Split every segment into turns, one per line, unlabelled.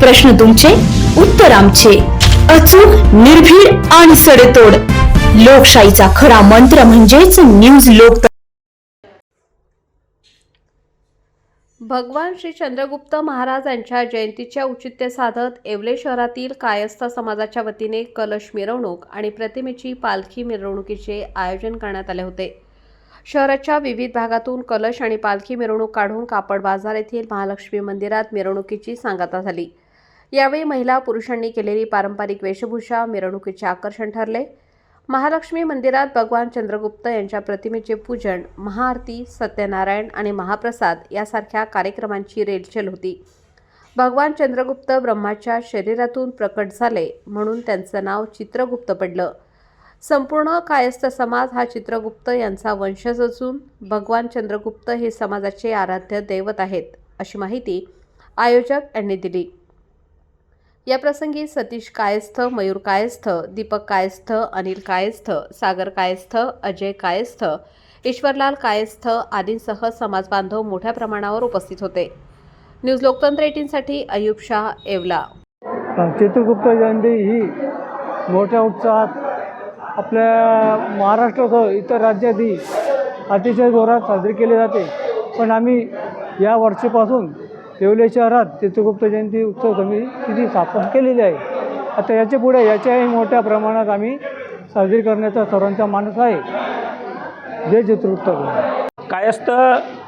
प्रश्न तुमचे उत्तर आमचे. अचूक निर्भीड आणि सडेतोड. लोकशाहीचा खरा मंत्र म्हणजेच न्यूज लोक
भगवान श्री चंद्रगुप्त महाराज यांच्या जयंतीच्या औचित्य साधत येवले शहरातील कायस्थ समाजाच्या वतीने कलश मिरवणूक आणि प्रतिमेची पालखी मिरवणुकीचे आयोजन करण्यात आले होते. शहराच्या विविध भागातून कलश आणि पालखी मिरवणूक काढून कापड बाजार येथील महालक्ष्मी मंदिरात मिरवणुकीची सांगता झाली. यावेळी महिला पुरुषांनी केलेली पारंपरिक वेशभूषा मिरवणुकीचे आकर्षण ठरले. महालक्ष्मी मंदिरात भगवान चंद्रगुप्त यांच्या प्रतिमेचे पूजन महाआरती सत्यनारायण आणि महाप्रसाद यासारख्या कार्यक्रमांची रेलचेल होती. भगवान चंद्रगुप्त ब्रह्माच्या शरीरातून प्रकट झाले म्हणून त्यांचं नाव चित्रगुप्त पडलं. संपूर्ण कायस्थ समाज हा चित्रगुप्त यांचा वंशज असून भगवान चंद्रगुप्त हे समाजाचे आराध्य दैवत आहेत अशी माहिती आयोजक यांनी दिली. याप्रसंगी सतीश कायस्थ मयूर कायस्थ दीपक कायस्थ अनिल कायस्थ सागर कायस्थ अजय कायस्थ ईश्वरलाल कायस्थ आदींसह समाजबांधव मोठ्या प्रमाणावर उपस्थित होते. न्यूज लोकतंत्र एटीनसाठी अयुब शाह येवला
चित्रगुप्त जयंती ही मोठ्या उत्साहात आपल्या महाराष्ट्रासह इतर राज्यातही अतिशय जोरात साजरी केली जाते. पण आम्ही या वर्षीपासून येवले शहरात चित्रगुप्त जयंती उत्सव समितीची स्थापन केलेली आहे. आता याच्यापुढे याच्याही मोठ्या प्रमाणात आम्ही साजरी करण्याचा सर्वांचा मानस आहे. जय चित्रगुप्त.
कायस्थ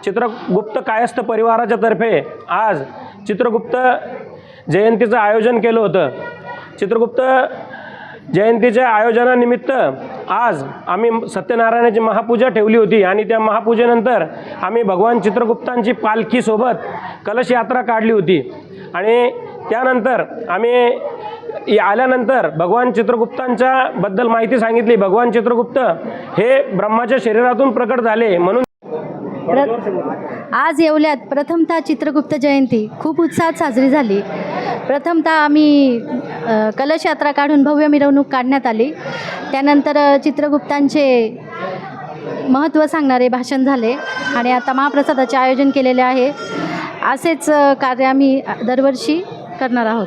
चित्रगुप्त कायस्थ परिवाराच्या तर्फे आज चित्रगुप्त जयंतीचं आयोजन केलं होतं. चित्रगुप्त जयंतीच्या आयोजनानिमित्त आज आम्ही सत्यनारायणाची महापूजा ठेवली होती आणि त्या महापूजेनंतर आम्ही भगवान चित्रगुप्तांची पालखीसोबत कलश यात्रा काढली होती. आणि त्यानंतर आम्ही आल्यानंतर भगवान चित्रगुप्तांच्या बद्दल माहिती सांगितली. भगवान चित्रगुप्त हे ब्रह्माच्या शरीरातून प्रकट झाले म्हणून
आज येवल्यात. प्रथमतः चित्रगुप्त जयंती. खूप उत्साहात साजरी झाली. प्रथमतः आम्ही कलश यात्रा काढून भव्य मिरवणूक काढण्यात आली. त्यानंतर चित्रगुप्तांचे महत्त्व सांगणारे भाषण झाले आणि आता महाप्रसादाचे आयोजन केलेले आहे. असेच कार्य आम्ही दरवर्षी करणार आहोत.